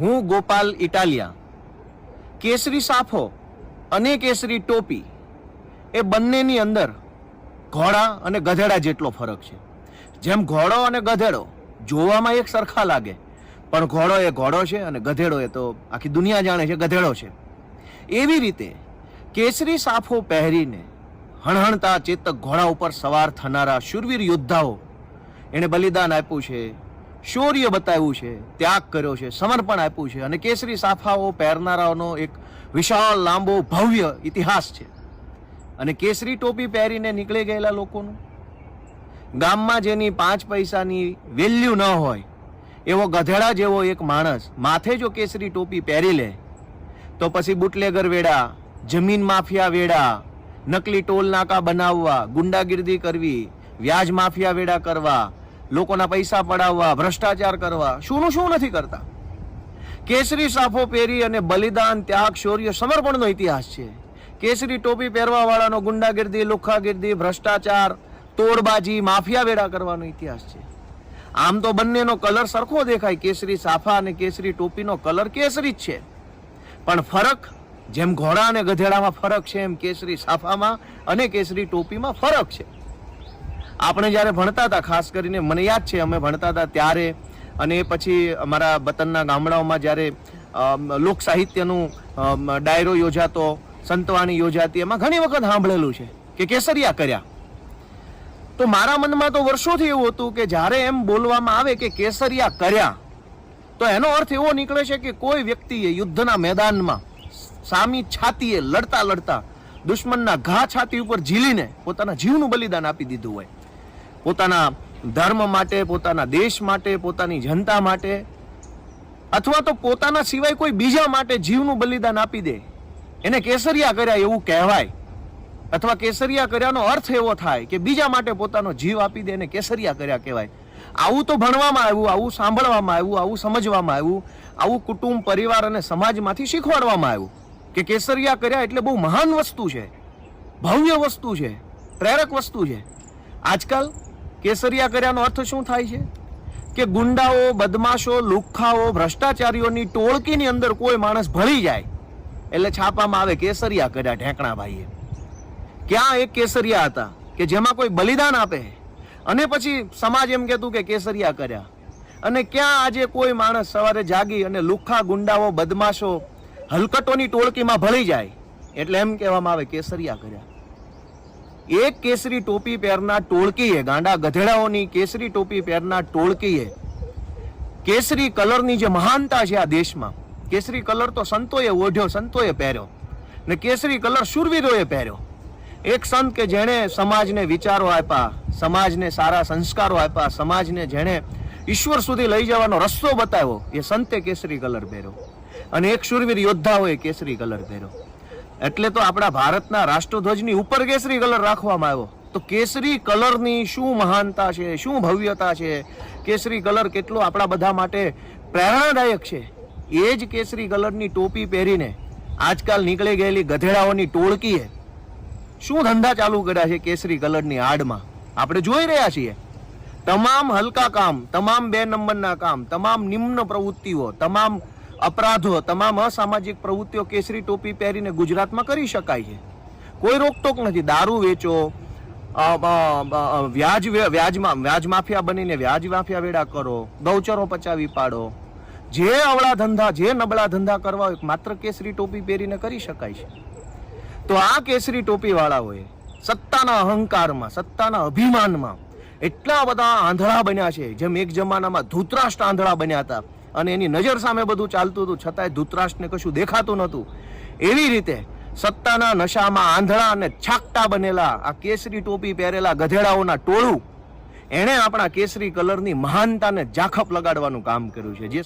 હું ગોપાલ ઇટાલિયા. કેસરી સાફો અને કેસરી ટોપી એ બંનેની અંદર ઘોડા અને ગધેડા જેટલો ફરક છે. જેમ ઘોડો અને ગધેડો જોવામાં એક સરખા લાગે, પણ ઘોડો એ ઘોડો છે અને ગધેડો એ તો આખી દુનિયા જાણે છે ગધેડો છે. એવી રીતે કેસરી સાફો પહેરીને હણહણતા ચેતક ઘોડા ઉપર સવાર થનારા શૂરવીર યોદ્ધાઓ, એણે બલિદાન આપ્યું છે શૌર્ય બતાવ્યું છે, ત્યાગ કર્યો છે, સમર્પણ આપ્યું છે અને કેસરી સાફાઓ પહેરનારાઓનો એક વિશાળ, લાંબો, ભવ્ય ઇતિહાસ છે. અને કેસરી ટોપી પહેરીને નીકળી ગયેલા લોકોનું? ગામમાં જેની પાંચ પૈસાની વેલ્યુ ન હોય, એવો ગધેડા જેવો એક માણસ માથે જો કેસરી ટોપી પહેરી લે, તો પછી બુટલેગર વેડા, જમીન માફિયા વેડા, નકલી ટોલ નાકા બનાવવા, ગુંડાગીર્દી કરવી, વ્યાજ માફિયા વેડા કરવા લોકોના પૈસા પડાવવા, ભ્રષ્ટાચાર કરવા. શુંનું શું નથી કરતા? કેસરી સાફો પહેરી અને બલિદાન, ત્યાગ, શૌર્ય, સમર્પણનો ઇતિહાસ છે. કેસરી ટોપી પહેરવાવાળાનો ગુંડાગીર્દી લુખ્ખાગીર્દી ભ્રષ્ટાચાર, તોડબાજી, માફિયા વેડા કરવાનો ઇતિહાસ છે. આમ તો બંનેનો કલર સરખો દેખાય. કેસરી સાફા અને કેસરી ટોપીનો કલર કેસરી જ છે. પણ ફરક, જેમ ઘોડા અને ગધેડામાં ફરક છે, એમ કેસરી સાફામાં અને કેસરી ટોપીમાં ફરક છે. આપણે જ્યારે ભણતા હતા, ખાસ કરીને મને યાદ છે, અમે ભણતા હતા ત્યારે અને પછી અમારા વતનના ગામડાઓમાં જ્યારે લોકસાહિત્યનું લોક સાહિત્યનું ડાયરો યોજાતો, સંતવાણી યોજાતી, એમાં ઘણી વખત સાંભળેલું છે કે કેસરિયા કર્યા. તો મારા મનમાં તો વર્ષોથી એવું હતું કે જ્યારે એમ બોલવામાં આવે કે કેસરિયા કર્યા, તો એનો અર્થ એવો નીકળે છે કે કોઈ વ્યક્તિએ યુદ્ધના મેદાનમાં સામી છાતીએ લડતા લડતા દુશ્મનના ઘા છાતી ઉપર ઝીલીને પોતાના જીવનું બલિદાન આપી દીધું હોય. પોતાના ધર્મ માટે, પોતાના દેશ માટે, પોતાની જનતા માટે, અથવા તો પોતાના સિવાય કોઈ બીજા માટે જીવનું બલિદાન આપી દે. એને કેસરિયા કર્યા એવું કહેવાય. અથવા કેસરિયા કર્યાનો અર્થ એવો થાય કે બીજા માટે પોતાનો જીવ આપી દે એને કેસરિયા કર્યા કહેવાય. આવું તો ભણવામાં આવ્યું, આવું સાંભળવામાં આવ્યું, આવું સમજવામાં આવ્યું, આવું કુટુંબ, પરિવાર અને સમાજમાંથી શીખવાડવામાં આવ્યું કે કેસરિયા કર્યા એટલે બહુ મહાન વસ્તુ છે, ભવ્ય વસ્તુ છે, પ્રેરક વસ્તુ છે. આજકાલ કેસરિયા કર્યાનો અર્થ શું થાય છે? કે ગુંડાઓ, બદમાશો, લુખ્ખાઓ, ભ્રષ્ટાચારીઓની ટોળકીની અંદર કોઈ માણસ ભળી જાય, એટલે છાપામાં આવે કેસરિયા કર્યા ઢેંકણાભાઈએ. ક્યાં એક કેસરિયા હતા કે જેમાં કોઈ બલિદાન આપે? અને પછી સમાજ એમ કહેતું કે કેસરિયા કર્યા અને ક્યાં આજે કોઈ માણસ સવારે જાગી અને લુખ્ખા ગુંડાઓ, બદમાશો, હલકટોની ટોળકીમાં ભળી જાય, એટલે એમ કહેવામાં આવે કેસરિયા કર્યા એક કેસરી ટોપી પહેરના ટોળકીએ, ગાંડા ગધેડાઓની કેસરી ટોપી પહેરના ટોળકીએ, કેસરી કલરની જે મહાનતા છે આ દેશમાં, કેસરી કલર તો સંતોએ ઓઢ્યો, સંતોએ પહેર્યો, ને કેસરી કલર શુરવીરોએ પહેર્યો. એક સંત કે જેણે સમાજને વિચારો આપ્યા, સમાજને સારા સંસ્કારો આપ્યા, સમાજને જેણે ઈશ્વર સુધી લઈ જવાનો રસ્તો બતાવ્યો, એ સંતે કેસરી કલર પહેર્યો. અને એક શૂરવીર યોદ્ધાઓએ કેસરી કલર પહેર્યો. એટલે તો આપણા ભારતના રાષ્ટ્રધ્વજની ઉપર કેસરી કલર રાખવામાં આવ્યો. તો કેસરી કલરની શું મહાનતા છે? શું ભવ્યતા છે? કેસરી કલર કેટલો આપણા બધા માટે પ્રેરણાદાયક છે? એ જ કેસરી કલરની ટોપી પહેરીને આજકાલ નીકળી ગયેલી ગધેડાઓની ટોળકીએ શું ધંધા ચાલુ કર્યા છે કેસરી કલરની આડમાં? આપણે જોઈ રહ્યા છીએ. તમામ હલકા કામ, તમામ બે નંબરના કામ, તમામ નિમ્ન પ્રવૃત્તિઓ, તમામ અપરાધો તમામ અસામાજિક પ્રવૃત્તિઓ કેસરી ટોપી પહેરીને ગુજરાતમાં કરી શકાય છે. કોઈ રોકટોક નથી. દારૂ વેચો વ્યાજ વ્યાજમાં, વ્યાજ માફિયા બનીને વ્યાજ માફિયા વેડા કરો ગૌચરો પચાવી પાડો. જે અવળા ધંધા, જે નબળા ધંધા કરવા હોય, માત્ર કેસરી ટોપી પહેરીને કરી શકાય છે. તો આ કેસરી ટોપી વાળાઓએ સત્તાના અહંકારમાં, સત્તાના અભિમાનમાં એટલા બધા આંધળા બન્યા છે, જેમ એક જમાનામાં ધૂતરાષ્ટ્ર આંધળા બન્યા હતા. અને એની નજર સામે બધું ચાલતું હતું, છતાંય ધૂતરાષ્ટ્રને કશું દેખાતું નહોતું. એવી રીતે સત્તાના નશામાં આંધળા અને છાકટા બનેલા આ કેસરી ટોપી પહેરેલા ગધેડાઓના ટોળું, એણે આપણા કેસરી કલરની મહાનતાને જાખપ લગાડવાનું કામ કર્યું છે. જે